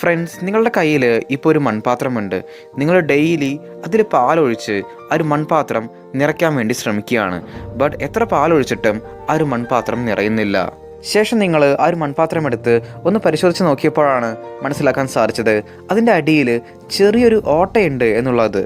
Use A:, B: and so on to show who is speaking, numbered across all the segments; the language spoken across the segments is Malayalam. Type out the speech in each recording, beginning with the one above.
A: ഫ്രണ്ട്സ് നിങ്ങളുടെ കയ്യിൽ ഇപ്പോൾ ഒരു മൺപാത്രമുണ്ട്. നിങ്ങൾ ഡെയിലി അതിൽ പാലൊഴിച്ച് ആ ഒരു മൺപാത്രം നിറയ്ക്കാൻ വേണ്ടി ശ്രമിക്കുകയാണ്. ബട്ട് എത്ര പാലൊഴിച്ചിട്ടും ആ ഒരു മൺപാത്രം നിറയുന്നില്ല. ശേഷം നിങ്ങൾ ആ ഒരു മൺപാത്രം എടുത്ത് ഒന്ന് പരിശോധിച്ച് നോക്കിയപ്പോഴാണ് മനസ്സിലാക്കാൻ സാധിച്ചത് അതിന്റെ അടിയിൽ ചെറിയൊരു ഓട്ടയുണ്ട് എന്നുള്ളത്.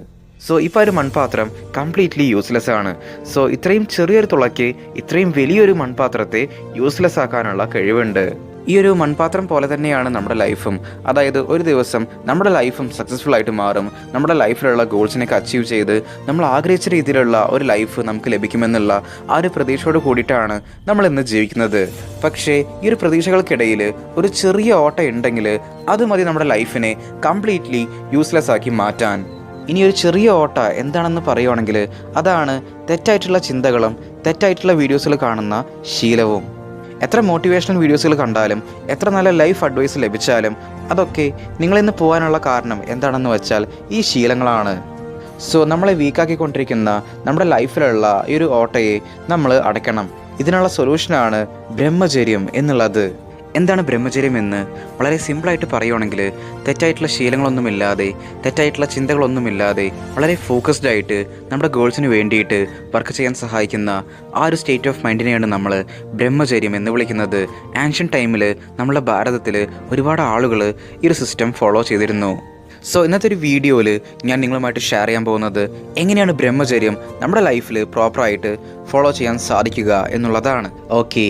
A: സോ ഇപ്പോൾ ഒരു മൺപാത്രം കംപ്ലീറ്റ്ലി യൂസ്ലെസ് ആണ്. സോ ഇത്രയും ചെറിയൊരു തുളയ്ക്ക് ഇത്രയും വലിയൊരു മൺപാത്രത്തെ യൂസ്ലെസ് ആക്കാനുള്ള കഴിവുണ്ട്. ഈ ഒരു മൺപാത്രം പോലെ തന്നെയാണ് നമ്മുടെ ലൈഫും. അതായത് ഒരു ദിവസം നമ്മുടെ ലൈഫും സക്സസ്ഫുൾ ആയിട്ട് മാറും. നമ്മുടെ ലൈഫിലുള്ള ഗോൾസിനൊക്കെ അച്ചീവ് ചെയ്ത് നമ്മൾ ആഗ്രഹിച്ച രീതിയിലുള്ള ഒരു ലൈഫ് നമുക്ക് ലഭിക്കുമെന്നുള്ള ആ ഒരു പ്രതീക്ഷയോട് കൂടിയിട്ടാണ് നമ്മൾ ഇന്ന് ജീവിക്കുന്നത്. പക്ഷേ ഈ ഒരു പ്രതീക്ഷകൾക്കിടയിൽ ഒരു ചെറിയ ഓട്ട ഉണ്ടെങ്കിൽ അത് മതി നമ്മുടെ ലൈഫിനെ കംപ്ലീറ്റ്ലി യൂസ്ലെസ് ആക്കി മാറ്റാൻ. ഇനി ഒരു ചെറിയ ഓട്ട എന്താണെന്ന് പറയുവാണെങ്കിൽ അതാണ് തെറ്റായിട്ടുള്ള ചിന്തകളും തെറ്റായിട്ടുള്ള വീഡിയോസിൽ കാണുന്ന ശീലവും. എത്ര മോട്ടിവേഷണൽ വീഡിയോസുകൾ കണ്ടാലും എത്ര നല്ല ലൈഫ് അഡ്വൈസ് ലഭിച്ചാലും അതൊക്കെ നിങ്ങളിന്ന് പോകാനുള്ള കാരണം എന്താണെന്ന് വെച്ചാൽ ഈ ശീലങ്ങളാണ്. സോ നമ്മളെ വീക്കാക്കിക്കൊണ്ടിരിക്കുന്ന നമ്മുടെ ലൈഫിലുള്ള ഈ ഒരു ഓട്ടയെ നമ്മൾ അടയ്ക്കണം. ഇതിനുള്ള സൊല്യൂഷനാണ് ബ്രഹ്മചര്യം എന്നുള്ളത്. എന്താണ് ബ്രഹ്മചര്യം എന്ന് വളരെ സിമ്പിളായിട്ട് പറയുവാണെങ്കിൽ തെറ്റായിട്ടുള്ള ശീലങ്ങളൊന്നുമില്ലാതെ തെറ്റായിട്ടുള്ള ചിന്തകളൊന്നുമില്ലാതെ വളരെ ഫോക്കസ്ഡ് ആയിട്ട് നമ്മുടെ ഗോൾസിന് വേണ്ടിയിട്ട് വർക്ക് ചെയ്യാൻ സഹായിക്കുന്ന ആ ഒരു സ്റ്റേറ്റ് ഓഫ് മൈൻഡിനെയാണ് നമ്മൾ ബ്രഹ്മചര്യം എന്ന് വിളിക്കുന്നത്. ആൻഷ്യൻ ടൈമിൽ നമ്മുടെ ഭാരതത്തിൽ ഒരുപാട് ആളുകൾ ഈ ഒരു സിസ്റ്റം ഫോളോ ചെയ്തിരുന്നു. സോ ഇന്നത്തെ ഒരു വീഡിയോയിൽ ഞാൻ നിങ്ങളുമായിട്ട് ഷെയർ ചെയ്യാൻ പോകുന്നത് എങ്ങനെയാണ് ബ്രഹ്മചര്യം നമ്മുടെ ലൈഫിൽ പ്രോപ്പറായിട്ട് ഫോളോ ചെയ്യാൻ സാധിക്കുക എന്നുള്ളതാണ്. ഓക്കെ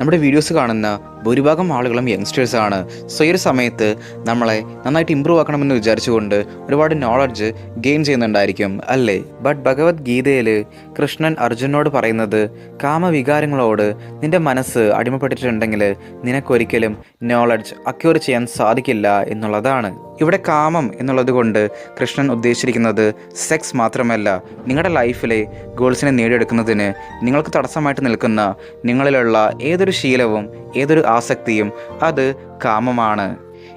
A: നമ്മുടെ വീഡിയോസ് കാണുന്ന ഭൂരിഭാഗം ആളുകളും യങ്സ്റ്റേഴ്സാണ് സോ ഈ ഒരു സമയത്ത് നമ്മളെ നന്നായിട്ട് ഇമ്പ്രൂവ് ആക്കണമെന്ന് വിചാരിച്ചുകൊണ്ട് ഒരുപാട് നോളജ് ഗെയിൻ ചെയ്യുന്നുണ്ടായിരിക്കും അല്ലേ? ബട്ട് ഭഗവത്ഗീതയിൽ കൃഷ്ണൻ അർജുനോട് പറയുന്നത് കാമവികാരങ്ങളോട് നിന്റെ മനസ്സ് അടിമപ്പെട്ടിട്ടുണ്ടെങ്കിൽ നിനക്കൊരിക്കലും നോളജ് അക്യൂർ ചെയ്യാൻ സാധിക്കില്ല എന്നുള്ളതാണ്. ഇവിടെ കാമം എന്നുള്ളത് കൊണ്ട് കൃഷ്ണൻ ഉദ്ദേശിച്ചിരിക്കുന്നത് സെക്സ് മാത്രമല്ല നിങ്ങളുടെ ലൈഫിലെ ഗോൾസിനെ നേടിയെടുക്കുന്നതിന് നിങ്ങൾക്ക് തടസ്സമായിട്ട് നിൽക്കുന്ന നിങ്ങളിലുള്ള ഏതൊരു ശീലവും ഏതൊരു ആസക്തിയും അത് കാമമാണ്.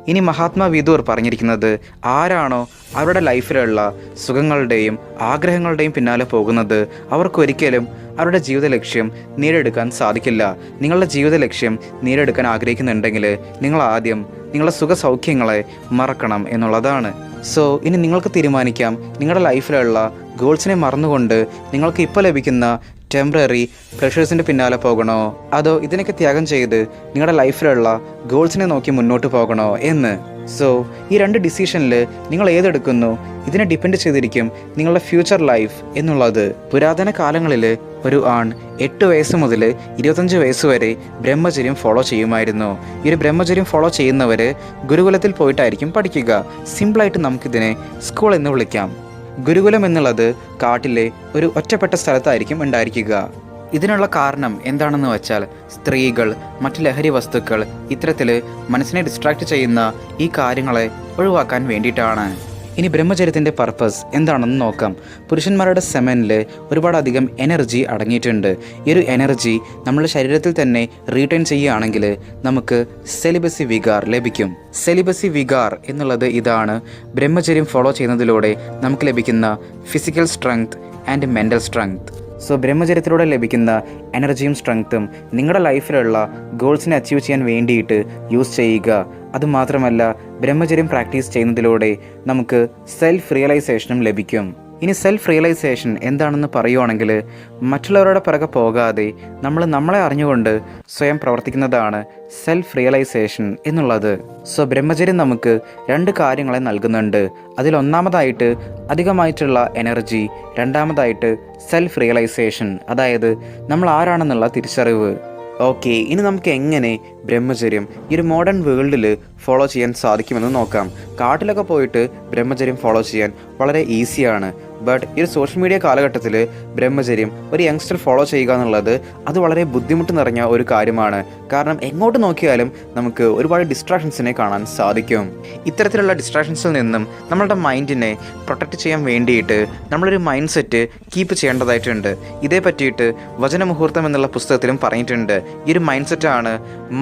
A: ഇനി മഹാത്മാ വിദൂർ പറഞ്ഞിരിക്കുന്നത് ആരാണോ അവരുടെ ലൈഫിലുള്ള സുഖങ്ങളുടെയും ആഗ്രഹങ്ങളുടെയും പിന്നാലെ പോകുന്നത് അവർക്കൊരിക്കലും അവരുടെ ജീവിത ലക്ഷ്യം നേടിയെടുക്കാൻ സാധിക്കില്ല. നിങ്ങളുടെ ജീവിത ലക്ഷ്യം നേടിയെടുക്കാൻ ആഗ്രഹിക്കുന്നുണ്ടെങ്കിൽ നിങ്ങൾ ആദ്യം നിങ്ങളുടെ സുഖ സൗഖ്യങ്ങളെ മറക്കണം എന്നുള്ളതാണ്. സോ ഇനി നിങ്ങൾക്ക് തീരുമാനിക്കാം നിങ്ങളുടെ ലൈഫിലുള്ള ഗോൾസിനെ മറന്നുകൊണ്ട് നിങ്ങൾക്ക് ഇപ്പോൾ ലഭിക്കുന്ന ടെമ്പററി പ്രഷേഴ്സിന്റെ പിന്നാലെ പോകണോ? അതോ ഇതിനൊക്കെ ത്യാഗം ചെയ്ത് നിങ്ങളുടെ ലൈഫിലുള്ള ഗോൾസിനെ നോക്കി മുന്നോട്ട് പോകണോ എന്ന്? സോ ഈ രണ്ട് ഡിസിഷനിൽ നിങ്ങൾ ഏതെടുക്കുന്നു? ഇതിനെ ഡിപ്പെൻഡ് ചെയ്തിരിക്കും നിങ്ങളുടെ ഫ്യൂച്ചർ ലൈഫ് എന്നുള്ളത്. പുരാതന കാലങ്ങളിൽ ഒരു ആൺ എട്ട് വയസ്സ് മുതൽ ഇരുപത്തഞ്ച് വയസ്സ് വരെ ബ്രഹ്മചര്യം ഫോളോ ചെയ്യുമായിരുന്നു. ഈ ഒരു ബ്രഹ്മചര്യം ഫോളോ ചെയ്യുന്നവർ ഗുരുകുലത്തിൽ പോയിട്ടായിരിക്കും പഠിക്കുക. സിമ്പിളായിട്ട് നമുക്കിതിനെ സ്കൂൾ എന്ന് വിളിക്കാം. ഗുരുകുലം എന്നുള്ളത് കാട്ടിലെ ഒരു ഒറ്റപ്പെട്ട സ്ഥലത്തായിരിക്കും ഉണ്ടായിരിക്കുക. ഇതിനുള്ള കാരണം എന്താണെന്ന് വെച്ചാൽ സ്ത്രീകൾ മറ്റ് ലഹരി വസ്തുക്കൾ ഇത്തരത്തിൽ മനസ്സിനെ ഡിസ്ട്രാക്ട് ചെയ്യുന്ന ഈ കാര്യങ്ങളെ ഒഴിവാക്കാൻ വേണ്ടിയിട്ടാണ്. ഇനി ബ്രഹ്മചര്യത്തിന്റെ പർപ്പസ് എന്താണെന്ന് നോക്കാം. പുരുഷന്മാരുടെ സെമനിൽ ഒരുപാടധികം എനർജി അടങ്ങിയിട്ടുണ്ട്. ഈ ഒരു എനർജി നമ്മുടെ ശരീരത്തിൽ തന്നെ റീറ്റേൺ ചെയ്യുകയാണെങ്കിൽ നമുക്ക് സെലിബസി വികാർ ലഭിക്കും. സെലിബസി വികാർ എന്നുള്ളത് ഇതാണ് ബ്രഹ്മചര്യം ഫോളോ ചെയ്യുന്നതിലൂടെ നമുക്ക് ലഭിക്കുന്ന physical strength and mental strength so ബ്രഹ്മചര്യത്തിലൂടെ ലഭിക്കുന്ന എനർജിയും സ്ട്രെങ്ത്തും നിങ്ങളുടെ ലൈഫിലുള്ള ഗോൾസിനെ അച്ചീവ് ചെയ്യാൻ വേണ്ടിയിട്ട് യൂസ് ചെയ്യുക. അതുമാത്രമല്ല ബ്രഹ്മചര്യം പ്രാക്ടീസ് ചെയ്യുന്നതിലൂടെ നമുക്ക് സെൽഫ് റിയലൈസേഷനും ലഭിക്കും. ഇനി സെൽഫ് റിയലൈസേഷൻ എന്താണെന്ന് പറയുവാണെങ്കിൽ മറ്റുള്ളവരുടെ പിറകെ പോകാതെ നമ്മൾ നമ്മളെ അറിഞ്ഞുകൊണ്ട് സ്വയം പ്രവർത്തിക്കുന്നതാണ് സെൽഫ് റിയലൈസേഷൻ എന്നുള്ളത്. സോ ബ്രഹ്മചര്യം നമുക്ക് രണ്ട് കാര്യങ്ങളെ നൽകുന്നുണ്ട്. അതിലൊന്നാമതായിട്ട് അധികമായിട്ടുള്ള എനർജി രണ്ടാമതായിട്ട് സെൽഫ് റിയലൈസേഷൻ അതായത് നമ്മൾ ആരാണെന്നുള്ള തിരിച്ചറിവ്. ഓക്കെ ഇനി നമുക്ക് എങ്ങനെ ബ്രഹ്മചര്യം ഈ ഒരു മോഡേൺ വേൾഡിൽ ഫോളോ ചെയ്യാൻ സാധിക്കുമെന്ന് നോക്കാം. കാട്ടിലൊക്കെ പോയിട്ട് ബ്രഹ്മചര്യം ഫോളോ ചെയ്യാൻ വളരെ ഈസിയാണ് ബട്ട് ഈ ഒരു സോഷ്യൽ മീഡിയ കാലഘട്ടത്തിൽ ബ്രഹ്മചര്യം ഒരു യങ്സ്റ്റർ ഫോളോ ചെയ്യുക എന്നുള്ളത് അത് വളരെ ബുദ്ധിമുട്ട് നിറഞ്ഞ ഒരു കാര്യമാണ്. കാരണം എങ്ങോട്ട് നോക്കിയാലും നമുക്ക് ഒരുപാട് ഡിസ്ട്രാക്ഷൻസിനെ കാണാൻ സാധിക്കും. ഇത്തരത്തിലുള്ള ഡിസ്ട്രാക്ഷൻസിൽ നിന്നും നമ്മളുടെ മൈൻഡിനെ പ്രൊട്ടക്റ്റ് ചെയ്യാൻ വേണ്ടിയിട്ട് നമ്മളൊരു മൈൻഡ് സെറ്റ് കീപ്പ് ചെയ്യേണ്ടതായിട്ടുണ്ട്. ഇതേ പറ്റിയിട്ട് വചനമുഹൂർത്തം എന്നുള്ള പുസ്തകത്തിലും പറഞ്ഞിട്ടുണ്ട്. ഈ ഒരു മൈൻഡ് സെറ്റാണ്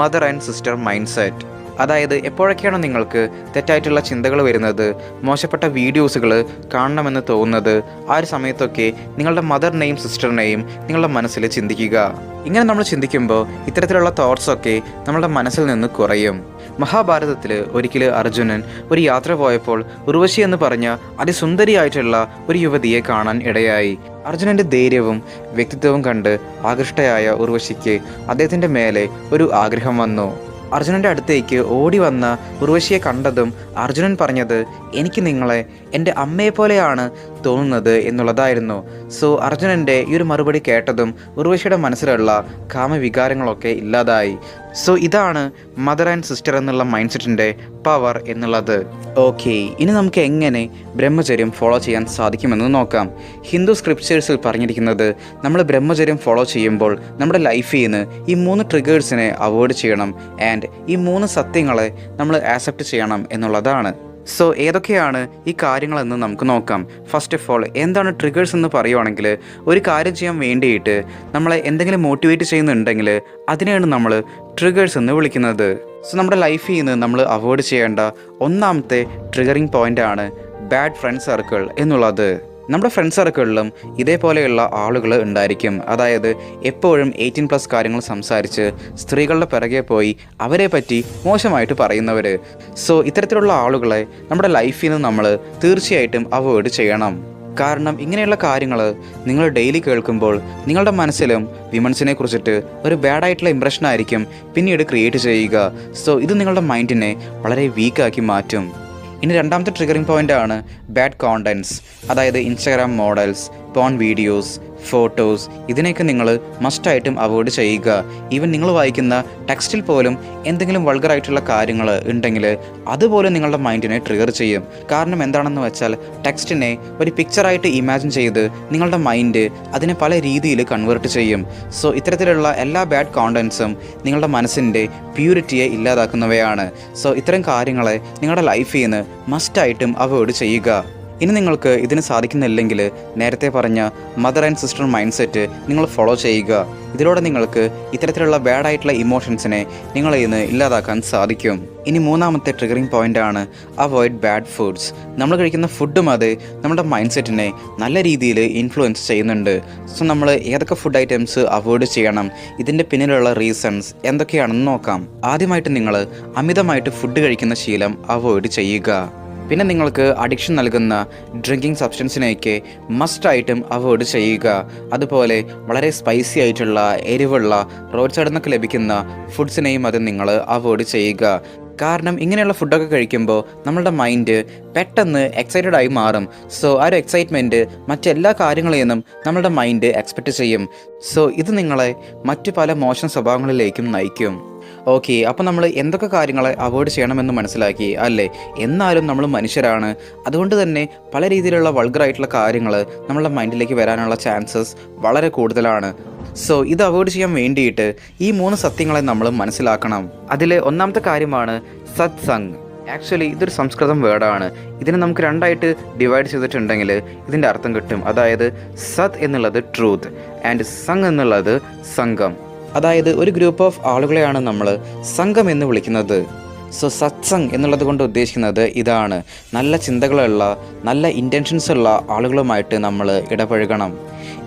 A: mother and sister mind set അതായത് എപ്പോഴൊക്കെയാണോ നിങ്ങൾക്ക് തെറ്റായിട്ടുള്ള ചിന്തകൾ വരുന്നത് മോശപ്പെട്ട വീഡിയോസുകൾ കാണണമെന്ന് തോന്നുന്നത് ആ ഒരു സമയത്തൊക്കെ നിങ്ങളുടെ മദറിനെയും സിസ്റ്ററിനെയും നിങ്ങളുടെ മനസ്സിൽ ചിന്തിക്കുക. ഇങ്ങനെ നമ്മൾ ചിന്തിക്കുമ്പോൾ ഇത്തരത്തിലുള്ള തോട്ട്സൊക്കെ നമ്മളുടെ മനസ്സിൽ നിന്ന് കുറയും. മഹാഭാരതത്തിൽ ഒരിക്കൽ അർജുനൻ ഒരു യാത്ര പോയപ്പോൾ ഉർവശി എന്ന് പറഞ്ഞ അതിസുന്ദരിയായിട്ടുള്ള ഒരു യുവതിയെ കാണാൻ ഇടയായി. അർജുനന്റെ ധൈര്യവും വ്യക്തിത്വവും കണ്ട് ആകൃഷ്ടയായ ഉർവശിക്ക് അദ്ദേഹത്തിന്റെ മേലെ ഒരു ആഗ്രഹം വന്നു. അർജുനന്റെ അടുത്തേക്ക് ഓടി വന്ന ഉർവശിയെ കണ്ടതും അർജുനൻ പറഞ്ഞത് എനിക്ക് നിങ്ങളെ എന്റെ അമ്മയെ പോലെയാണ് തോന്നുന്നത് എന്നുള്ളതായിരുന്നു സോ അർജുനന്റെ ഈ ഒരു മറുപടി കേട്ടതും ഉർവശിയുടെ മനസ്സിലുള്ള കാമവികാരങ്ങളൊക്കെ ഇല്ലാതായി. സോ ഇതാണ് മദർ ആൻഡ് സിസ്റ്റർ എന്നുള്ള മൈൻഡ് സെറ്റിന്റെ പവർ എന്നുള്ളത്. ഓക്കെ ഇനി നമുക്ക് എങ്ങനെ ബ്രഹ്മചര്യം ഫോളോ ചെയ്യാൻ സാധിക്കുമെന്ന് നോക്കാം. ഹിന്ദു സ്ക്രിപ്ചേഴ്സിൽ പറഞ്ഞിരിക്കുന്നത് നമ്മൾ ബ്രഹ്മചര്യം ഫോളോ ചെയ്യുമ്പോൾ നമ്മുടെ ലൈഫിൽ നിന്ന് ഈ മൂന്ന് ട്രിഗേഴ്സിനെ അവോയ്ഡ് ചെയ്യണം ആൻഡ് ഈ മൂന്ന് സത്യങ്ങളെ നമ്മൾ ആക്സെപ്റ്റ് ചെയ്യണം എന്നുള്ളതാണ്. സോ ഏതൊക്കെയാണ് ഈ കാര്യങ്ങളെന്ന് നമുക്ക് നോക്കാം. ഫസ്റ്റ് ഓഫ് ഓൾ എന്താണ് ട്രിഗേഴ്സ് എന്ന് പറയുവാണെങ്കിൽ ഒരു കാര്യം ചെയ്യാൻ വേണ്ടിയിട്ട് നമ്മളെ എന്തെങ്കിലും മോട്ടിവേറ്റ് ചെയ്യുന്നുണ്ടെങ്കിൽ അതിനെയാണ് നമ്മൾ ട്രിഗേഴ്സ് എന്ന് വിളിക്കുന്നത്. സോ നമ്മുടെ ലൈഫിൽ നിന്ന് നമ്മൾ അവോയ്ഡ് ചെയ്യേണ്ട ഒന്നാമത്തെ ട്രിഗറിങ് പോയിന്റ് ആണ് ബാഡ് ഫ്രണ്ട് സർക്കിൾ എന്നുള്ളത്. നമ്മുടെ ഫ്രണ്ട് സർക്കിളിലും ഇതേപോലെയുള്ള ആളുകൾ ഉണ്ടായിരിക്കും. അതായത് എപ്പോഴും എയ്റ്റീൻ പ്ലസ് കാര്യങ്ങൾ സംസാരിച്ച് സ്ത്രീകളുടെ പിറകെ പോയി അവരെ പറ്റി മോശമായിട്ട് പറയുന്നവർ സോ ഇത്തരത്തിലുള്ള ആളുകളെ നമ്മുടെ ലൈഫിൽ നിന്ന് നമ്മൾ തീർച്ചയായിട്ടും അവോയ്ഡ് ചെയ്യണം. കാരണം ഇങ്ങനെയുള്ള കാര്യങ്ങൾ നിങ്ങൾ ഡെയിലി കേൾക്കുമ്പോൾ നിങ്ങളുടെ മനസ്സിലും വിമൻസിനെ കുറിച്ചിട്ട് ഒരു ബാഡായിട്ടുള്ള ഇമ്പ്രഷനായിരിക്കും പിന്നീട് ക്രിയേറ്റ് ചെയ്യുക. സോ ഇത് നിങ്ങളുടെ മൈൻഡിനെ വളരെ വീക്കാക്കി മാറ്റും. ഇനി രണ്ടാമത്തെ ട്രിഗറിംഗ് പോയിന്റ് ആണ് ബാഡ് കോണ്ടൻസ് അതായത് Instagram models porn videos photos ഇതിനെയൊക്കെ നിങ്ങൾ മസ്റ്റായിട്ടും അവോയ്ഡ് ചെയ്യുക. ഈവൻ നിങ്ങൾ വായിക്കുന്ന ടെക്സ്റ്റിൽ പോലും എന്തെങ്കിലും വൾഗറായിട്ടുള്ള കാര്യങ്ങൾ ഉണ്ടെങ്കിൽ അതുപോലെ നിങ്ങളുടെ മൈൻഡിനെ ട്രിഗർ ചെയ്യും. കാരണം എന്താണെന്ന് വെച്ചാൽ ടെക്സ്റ്റിനെ ഒരു പിക്ചറായിട്ട് ഇമാജിൻ ചെയ്ത് നിങ്ങളുടെ മൈൻഡ് അതിനെ പല രീതിയിൽ കൺവേർട്ട് ചെയ്യും. സോ ഇത്തരത്തിലുള്ള എല്ലാ ബാഡ് കോണ്ടൻസും നിങ്ങളുടെ മനസ്സിന്റെ പ്യൂരിറ്റിയെ ഇല്ലാതാക്കുന്നവയാണ്. സോ ഇത്തരം കാര്യങ്ങളെ നിങ്ങളുടെ ലൈഫിൽ നിന്ന് മസ്റ്റായിട്ടും അവോയ്ഡ് ചെയ്യുക. ഇനി നിങ്ങൾക്ക് ഇതിന് സാധിക്കുന്നില്ലെങ്കിൽ നേരത്തെ പറഞ്ഞ mother and sister mind set നിങ്ങൾ ഫോളോ ചെയ്യുക. ഇതിലൂടെ നിങ്ങൾക്ക് ഇത്തരത്തിലുള്ള ബാഡായിട്ടുള്ള ഇമോഷൻസിനെ നിങ്ങളെ നിന്ന് ഇല്ലാതാക്കാൻ സാധിക്കും. ഇനി മൂന്നാമത്തെ ട്രിഗറിംഗ് പോയിന്റ് ആണ് അവോയ്ഡ് ബാഡ് ഫുഡ്സ് നമ്മൾ കഴിക്കുന്ന ഫുഡും അത് നമ്മുടെ മൈൻഡ് സെറ്റിനെ നല്ല രീതിയിൽ ഇൻഫ്ലുവൻസ് ചെയ്യുന്നുണ്ട്. സോ നമ്മൾ ഏതൊക്കെ ഫുഡ് ഐറ്റംസ് അവോയ്ഡ് ചെയ്യണം? ഇതിന്റെ പിന്നിലുള്ള റീസൺസ് എന്തൊക്കെയാണെന്ന് നോക്കാം. ആദ്യമായിട്ട് നിങ്ങൾ അമിതമായിട്ട് ഫുഡ് കഴിക്കുന്ന ശീലം അവോയ്ഡ് ചെയ്യുക. പിന്നെ നിങ്ങൾക്ക് അഡിക്ഷൻ നൽകുന്ന ഡ്രിങ്കിങ് സബ്സ്റ്റൻസിനെയൊക്കെ മസ്റ്റായിട്ടും അവോയ്ഡ് ചെയ്യുക. അതുപോലെ വളരെ സ്പൈസി ആയിട്ടുള്ള എരിവുള്ള റോഡ് സൈഡിൽ നിന്നൊക്കെ ലഭിക്കുന്ന ഫുഡ്സിനെയും അത് നിങ്ങൾ അവോയ്ഡ് ചെയ്യുക. കാരണം ഇങ്ങനെയുള്ള ഫുഡൊക്കെ കഴിക്കുമ്പോൾ നമ്മളുടെ മൈൻഡ് പെട്ടെന്ന് എക്സൈറ്റഡ് ആയി മാറും. സോ ആ ഒരു എക്സൈറ്റ്മെന്റ് മറ്റെല്ലാ കാര്യങ്ങളിൽ നിന്നും നമ്മളുടെ മൈൻഡ് എക്സ്പെക്റ്റ് ചെയ്യും. സോ ഇത് നിങ്ങളെ മറ്റു പല മോശം സ്വഭാവങ്ങളിലേക്കും നയിക്കും. ഓക്കെ അപ്പോൾ നമ്മൾ എന്തൊക്കെ കാര്യങ്ങളെ അവോയ്ഡ് ചെയ്യണമെന്ന് മനസ്സിലാക്കി അല്ലേ? എന്നാലും നമ്മൾ മനുഷ്യരാണ്. അതുകൊണ്ട് തന്നെ പല രീതിയിലുള്ള വൾഗറായിട്ടുള്ള കാര്യങ്ങൾ നമ്മളുടെ മൈൻഡിലേക്ക് വരാനുള്ള ചാൻസസ് വളരെ കൂടുതലാണ്. സോ ഇത് അവോയ്ഡ് ചെയ്യാൻ വേണ്ടിയിട്ട് ഈ മൂന്ന് സത്യങ്ങളെ നമ്മൾ മനസ്സിലാക്കണം. അതിൽ ഒന്നാമത്തെ കാര്യമാണ് സത്സംഗ്. ആക്ച്വലി ഇതൊരു സംസ്കൃതം വേർഡാണ് ഇതിനെ നമുക്ക് രണ്ടായിട്ട് ഡിവൈഡ് ചെയ്തിട്ടുണ്ടെങ്കിൽ ഇതിന്റെ അർത്ഥം കിട്ടും. അതായത് സത് എന്നുള്ളത് ട്രൂത്ത് ആൻഡ് സംഗ് എന്നുള്ളത് സംഘം. അതായത് ഒരു ഗ്രൂപ്പ് ഓഫ് ആളുകളെയാണ് നമ്മൾ സംഘം എന്ന് വിളിക്കുന്നത്. സോ സത്സംഗ് എന്നുള്ളത് കൊണ്ട് ഉദ്ദേശിക്കുന്നത് ഇതാണ്. നല്ല ചിന്തകളുള്ള നല്ല ഇന്റൻഷൻസ് ഉള്ള ആളുകളുമായിട്ട് നമ്മൾ ഇടപഴകണം.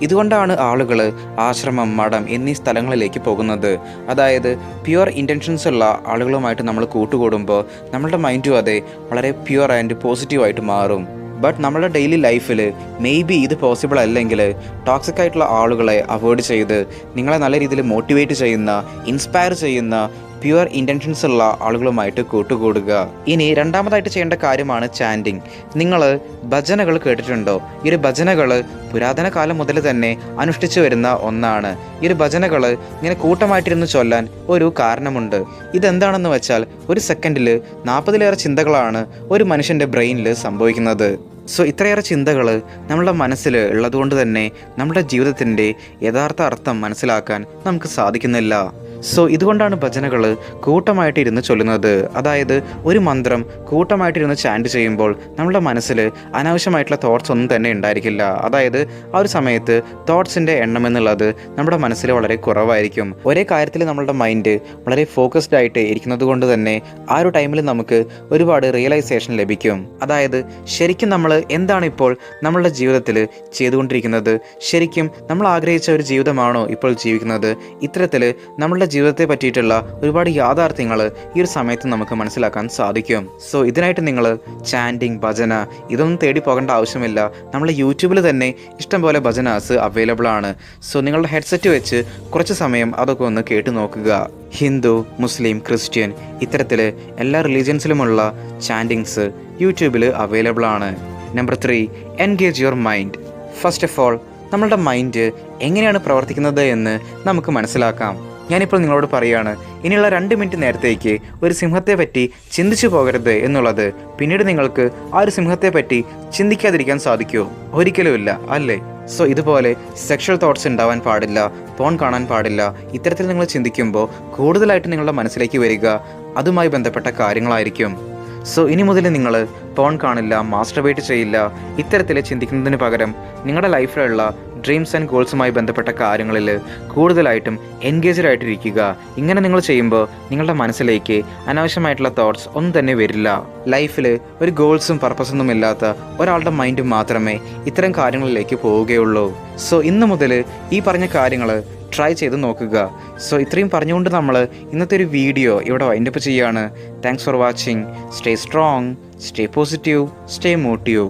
A: ഇതുകൊണ്ടാണ് ആളുകൾ ആശ്രമം മഠം എന്നീ സ്ഥലങ്ങളിലേക്ക് പോകുന്നത്. അതായത് പ്യുവർ ഇന്റൻഷൻസ് ഉള്ള ആളുകളുമായിട്ട് നമ്മൾ കൂട്ടുകൂടുമ്പോൾ നമ്മളുടെ മൈൻഡും അതെ വളരെ പ്യുവർ ആൻഡ് പോസിറ്റീവായിട്ട് മാറും. ബട്ട് നമ്മുടെ ഡെയിലി ലൈഫിൽ മേ ബി ഇത് പോസിബിൾ അല്ലെങ്കിൽ ടോക്സിക് ആയിട്ടുള്ള ആളുകളെ അവോയ്ഡ് ചെയ്ത് നിങ്ങളെ നല്ല രീതിയിൽ മോട്ടിവേറ്റ് ചെയ്യുന്ന ഇൻസ്പയർ ചെയ്യുന്ന പ്യുവർ ഇന്റൻഷൻസ് ഉള്ള ആളുകളുമായിട്ട് കൂട്ടുകൂടുക. ഇനി രണ്ടാമതായിട്ട് ചെയ്യേണ്ട കാര്യമാണ് ചാൻഡിങ് നിങ്ങൾ ഭജനകൾ കേട്ടിട്ടുണ്ടോ? ഈ ഒരു ഭജനകൾ പുരാതന കാലം മുതൽ തന്നെ അനുഷ്ഠിച്ചു വരുന്ന ഒന്നാണ്. ഈ ഒരു ഭജനകൾ ഇങ്ങനെ കൂട്ടമായിട്ടിരുന്ന് ചൊല്ലാൻ ഒരു കാരണമുണ്ട്. ഇതെന്താണെന്ന് വെച്ചാൽ ഒരു സെക്കൻഡിൽ നാൽപ്പതിലേറെ ചിന്തകളാണ് ഒരു മനുഷ്യന്റെ ബ്രെയിനിൽ സംഭവിക്കുന്നത്. സോ ഇത്രയേറെ ചിന്തകൾ നമ്മളുടെ മനസ്സിൽ ഉള്ളതുകൊണ്ട് തന്നെ നമ്മുടെ ജീവിതത്തിന്റെ യഥാർത്ഥ അർത്ഥം മനസ്സിലാക്കാൻ നമുക്ക് സാധിക്കുന്നില്ല. സോ ഇതുകൊണ്ടാണ് ഭജനകൾ കൂട്ടമായിട്ട് ഇരുന്ന് ചൊല്ലുന്നത്. അതായത് ഒരു മന്ത്രം കൂട്ടമായിട്ടിരുന്ന് ചാൻഡ് ചെയ്യുമ്പോൾ നമ്മുടെ മനസ്സിൽ അനാവശ്യമായിട്ടുള്ള തോട്ട്സ് ഒന്നും തന്നെ ഉണ്ടായിരിക്കില്ല. അതായത് ആ ഒരു സമയത്ത് തോട്ട്സിന്റെ എണ്ണം എന്നുള്ളത് നമ്മുടെ മനസ്സിൽ വളരെ കുറവായിരിക്കും. ഒരേ കാര്യത്തിൽ നമ്മളുടെ മൈൻഡ് വളരെ ഫോക്കസ്ഡ് ആയിട്ട് ഇരിക്കുന്നത് കൊണ്ട് തന്നെ ആ ഒരു ടൈമിൽ നമുക്ക് ഒരുപാട് റിയലൈസേഷൻ ലഭിക്കും. അതായത് ശരിക്കും നമ്മൾ എന്താണ് ഇപ്പോൾ നമ്മളുടെ ജീവിതത്തിൽ ചെയ്തുകൊണ്ടിരിക്കുന്നത്? ശരിക്കും നമ്മൾ ആഗ്രഹിച്ച ഒരു ജീവിതമാണോ ഇപ്പോൾ ജീവിക്കുന്നത്? ഇത്തരത്തിൽ നമ്മളുടെ ജീവിതത്തെ പറ്റിയിട്ടുള്ള ഒരുപാട് യാഥാർത്ഥ്യങ്ങൾ ഈ ഒരു സമയത്ത് നമുക്ക് മനസ്സിലാക്കാൻ സാധിക്കും. സോ ഇതിനായിട്ട് നിങ്ങൾ ചാൻഡിങ് ഭജന ഇതൊന്നും തേടി പോകേണ്ട ആവശ്യമില്ല. നമ്മളെ യൂട്യൂബിൽ തന്നെ ഇഷ്ടംപോലെ ഭജനാസ് അവൈലബിൾ ആണ്. സോ നിങ്ങളുടെ ഹെഡ്സെറ്റ് വെച്ച് കുറച്ച് സമയം അതൊക്കെ ഒന്ന് കേട്ടു നോക്കുക. ഹിന്ദു മുസ്ലിം ക്രിസ്ത്യൻ ഇത്തരത്തിൽ എല്ലാ റിലീജിയൻസിലുമുള്ള ചാൻഡിങ്സ് യൂട്യൂബിൽ അവൈലബിൾ ആണ്. Number three engage your mind first of all നമ്മളുടെ മൈൻഡ് എങ്ങനെയാണ് പ്രവർത്തിക്കുന്നത് എന്ന് നമുക്ക് മനസ്സിലാക്കാം. ഞാനിപ്പോൾ നിങ്ങളോട് പറയുകയാണ് ഇനിയുള്ള രണ്ട് മിനിറ്റ് നേരത്തേക്ക് ഒരു സിംഹത്തെ പറ്റി ചിന്തിച്ചു പോകരുത് എന്നുള്ളത്. പിന്നീട് നിങ്ങൾക്ക് ആ ഒരു സിംഹത്തെ പറ്റി ചിന്തിക്കാതിരിക്കാൻ സാധിക്കുമോ ഒരിക്കലുമില്ല അല്ലേ? സോ ഇതുപോലെ സെക്ഷൽ തോട്ട്സ് ഉണ്ടാവാൻ പാടില്ല ഫോൺ കാണാൻ പാടില്ല ഇത്തരത്തിൽ നിങ്ങൾ ചിന്തിക്കുമ്പോൾ കൂടുതലായിട്ട് നിങ്ങളുടെ മനസ്സിലേക്ക് വരിക അതുമായി ബന്ധപ്പെട്ട കാര്യങ്ങളായിരിക്കും. സോ ഇനി മുതൽ നിങ്ങൾ ഫോൺ കാണില്ല മാസ്റ്റർബേറ്റ് ചെയ്യില്ല ഇത്തരത്തിൽ ചിന്തിക്കുന്നതിന് പകരം നിങ്ങളുടെ ലൈഫിലുള്ള ഡ്രീംസ് ആൻഡ് ഗോൾസുമായി ബന്ധപ്പെട്ട കാര്യങ്ങളിൽ കൂടുതലായിട്ടും എൻഗേജ്ഡ് ആയിട്ടിരിക്കുക. ഇങ്ങനെ നിങ്ങൾ ചെയ്യുമ്പോൾ നിങ്ങളുടെ മനസ്സിലേക്ക് അനാവശ്യമായിട്ടുള്ള തോട്ട്സ് ഒന്നും തന്നെ വരില്ല. ലൈഫിൽ ഒരു ഗോൾസും പർപ്പസൊന്നും ഇല്ലാത്ത ഒരാളുടെ മൈൻഡ് മാത്രമേ ഇത്തരം കാര്യങ്ങളിലേക്ക് പോവുകയുള്ളൂ. സോ ഇന്ന് മുതൽ ഈ പറഞ്ഞ കാര്യങ്ങൾ ട്രൈ ചെയ്ത് നോക്കുക. സോ ഇത്രയും പറഞ്ഞുകൊണ്ട് നമ്മൾ ഇന്നത്തെ ഒരു വീഡിയോ ഇവിടെ വൈൻഡപ്പ് ചെയ്യുകയാണ് thanks for watching stay strong stay positive stay motive